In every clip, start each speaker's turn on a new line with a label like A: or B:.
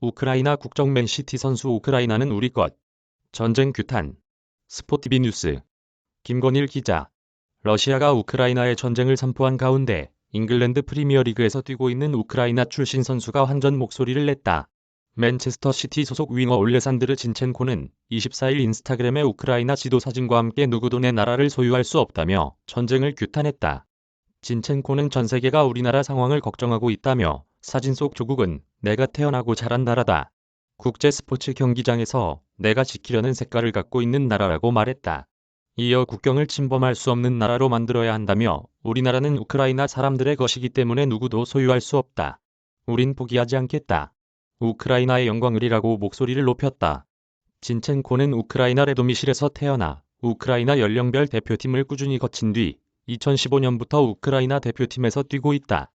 A: 우크라이나 국적 맨시티 선수 우크라이나는 우리 것. 전쟁 규탄. 스포티비 뉴스. 김건일 기자. 러시아가 우크라이나의 전쟁을 선포한 가운데 잉글랜드 프리미어리그에서 뛰고 있는 우크라이나 출신 선수가 환전 목소리를 냈다. 맨체스터 시티 소속 윙어 올레산드르 진첸코는 24일 인스타그램에 우크라이나 지도 사진과 함께 누구도 내 나라를 소유할 수 없다며 전쟁을 규탄했다. 진첸코는 전 세계가 우리나라 상황을 걱정하고 있다며 사진 속 조국은 내가 태어나고 자란 나라다. 국제 스포츠 경기장에서 내가 지키려는 색깔을 갖고 있는 나라라고 말했다. 이어 국경을 침범할 수 없는 나라로 만들어야 한다며 우리나라는 우크라이나 사람들의 것이기 때문에 누구도 소유할 수 없다. 우린 포기하지 않겠다. 우크라이나의 영광을이라고 목소리를 높였다. 진첸코는 우크라이나 레도미실에서 태어나 우크라이나 연령별 대표팀을 꾸준히 거친 뒤 2015년부터 우크라이나 대표팀에서 뛰고 있다.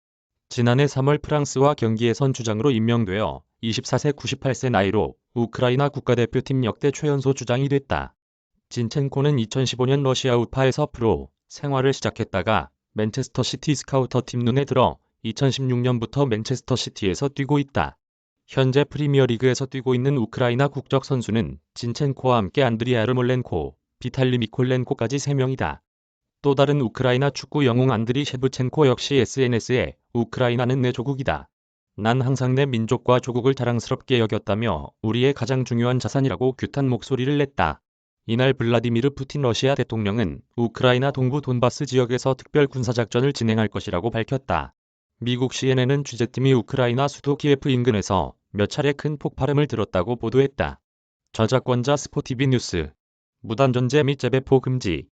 A: 지난해 3월 프랑스와 경기에 선 주장으로 임명되어 24세 98세 나이로 우크라이나 국가대표팀 역대 최연소 주장이 됐다. 진첸코는 2015년 러시아 우파에서 프로 생활을 시작했다가 맨체스터 시티 스카우터 팀 눈에 들어 2016년부터 맨체스터 시티에서 뛰고 있다. 현재 프리미어리그에서 뛰고 있는 우크라이나 국적 선수는 진첸코와 함께 안드리 아 르몰렌코, 비탈리 미콜렌코까지 3명이다. 또 다른 우크라이나 축구 영웅 안드리 셰브첸코 역시 SNS에 우크라이나는 내 조국이다. 난 항상 내 민족과 조국을 자랑스럽게 여겼다며 우리의 가장 중요한 자산이라고 규탄 목소리를 냈다. 이날 블라디미르 푸틴 러시아 대통령은 우크라이나 동부 돈바스 지역에서 특별 군사작전을 진행할 것이라고 밝혔다. 미국 CNN은 취재팀이 우크라이나 수도 키예프 인근에서 몇 차례 큰 폭발음을 들었다고 보도했다. 저작권자 스포티비 뉴스 무단 전제 및 재배포 금지